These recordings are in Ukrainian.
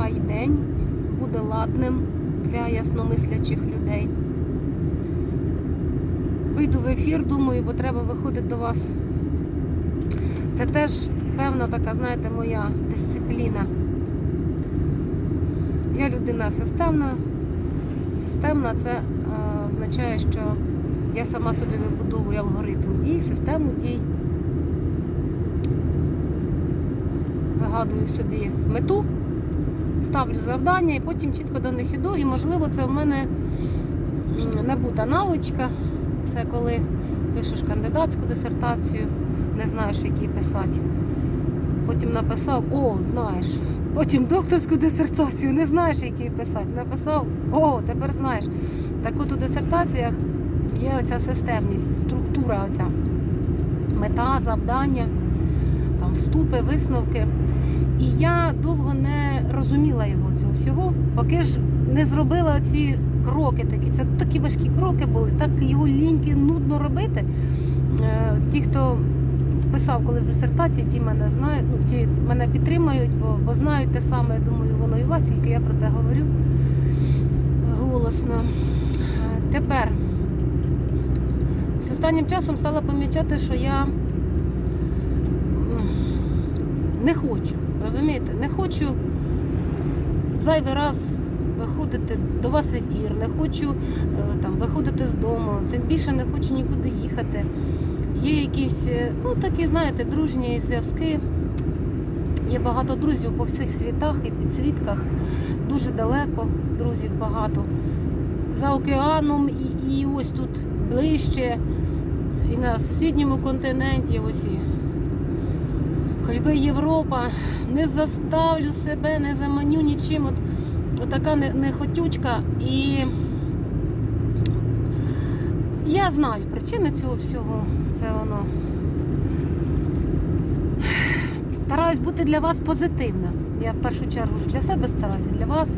нехай день буде ладним для ясномислячих людей. Вийду в ефір, думаю, бо треба виходити до вас. Це теж певна така, знаєте, моя дисципліна. Я людина системна. Системна це е, означає, що я сама собі вибудовую алгоритм дій, систему дій. Вигадую собі мету, ставлю завдання і потім чітко до них іду. І можливо це в мене набута навичка. Це коли пишеш кандидатську дисертацію, не знаєш, який писати. Потім написав, о, знаєш. Потім докторську дисертацію, не знаєш, який писати. Написав, о, тепер знаєш. Так от у дисертаціях є оця системність, структура, оця мета, завдання, вступи, висновки. І я довго не розуміла його цього всього, поки ж не зробила ці кроки такі. Це такі важкі кроки були, так його ліньки нудно робити. Е, Ті, хто писав колись дисертації, ті мене знають, ну, ті мене підтримують, бо, бо знають те саме, я думаю, воно і у вас, тільки я про це говорю голосно. Е, Тепер з останнім часом стала помічати, що я не хочу, розумієте, не хочу зайвий раз виходити до вас ефір, не хочу е, там виходити з дому, тим більше не хочу нікуди їхати. Є якісь, е, ну такі, знаєте, дружні зв'язки. Є багато друзів по всіх світах і підсвітках. Дуже далеко друзів багато. За океаном і, і ось тут ближче, і на сусідньому континенті, ось і хоч би Європа, не заставлю себе, не заманю нічим. От, от така не- нехотючка. І я знаю причини цього всього. Це воно. Стараюсь бути для вас позитивна. Я в першу чергу ж для себе стараюся, для вас.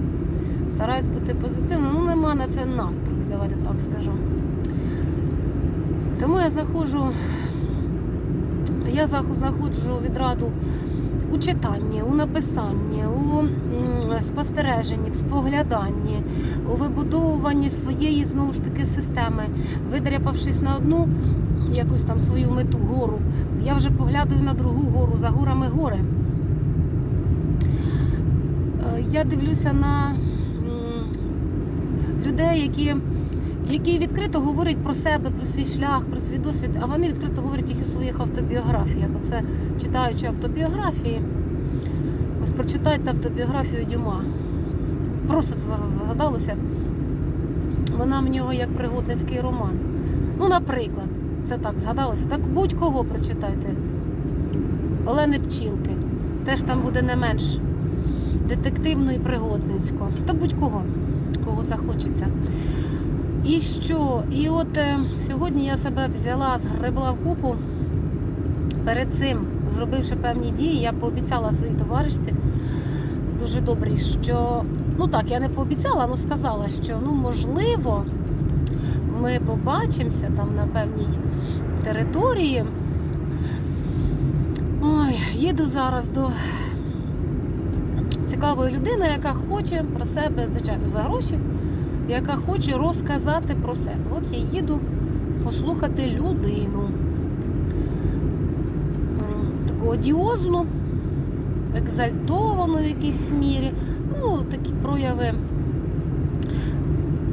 Стараюсь бути позитивною. Ну, нема на це настрою, давайте так скажу. Тому я заходжу, я заходжу відраду у читанні, у написанні, у спостереженні, в спогляданні, у вибудовуванні своєї знову ж таки системи, видряпавшись на одну якусь там свою мету гору, я вже поглядаю на другу гору, за горами гори. Е, Я дивлюся на людей, які, які відкрито говорять про себе, про свій шлях, про свій досвід, а вони відкрито говорять їх у своїх автобіографіях. Оце читаючи автобіографії, ось прочитайте автобіографію Дюма. Просто це зараз згадалося. Вона в нього як пригодницький роман. Ну, наприклад, це так згадалося. Так будь-кого прочитайте. Олени Пчілки. Теж там буде не менш детективно і пригодницько. Та будь-кого, кого захочеться. І що? І от е, сьогодні я себе взяла, згребла в купу. Перед цим, зробивши певні дії, я пообіцяла своїй товаришці дуже добрій, що ну так, я не пообіцяла, але сказала, що ну можливо ми побачимося там на певній території. Ой, їду зараз до цікавої людини, яка хоче про себе, звичайно, за гроші, яка хоче розказати про себе. От я їду послухати людину. Таку одіозну, екзальтовану в якійсь мірі. Ну, такі прояви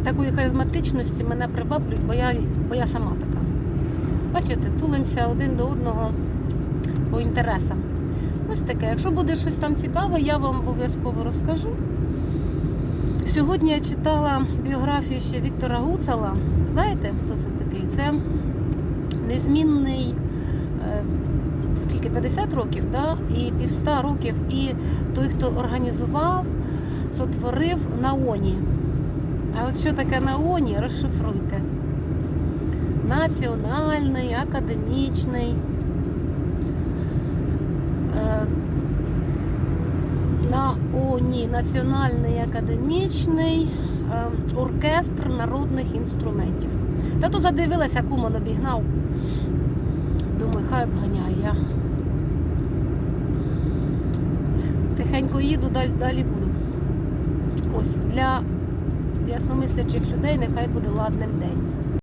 такої харизматичності мене приваблюють, бо я, бо я сама така. Бачите, тулимося один до одного по інтересам. Ось таке. Якщо буде щось там цікаве, я вам обов'язково розкажу. Сьогодні я читала біографію ще Віктора Гуцала. Знаєте, хто це такий? Це незмінний е, скільки 50 років, да? і півста років. І той, хто організував, сотворив наоні. А от що таке наоні, розшифруйте. Національний, академічний. е, На ОНІ Національний академічний е, оркестр народних інструментів. Та то задивилася, кумон обігнав. Думаю, хай обганяє я. Тихенько їду, далі, далі буду. ось для ясномислячих людей нехай буде ладним день.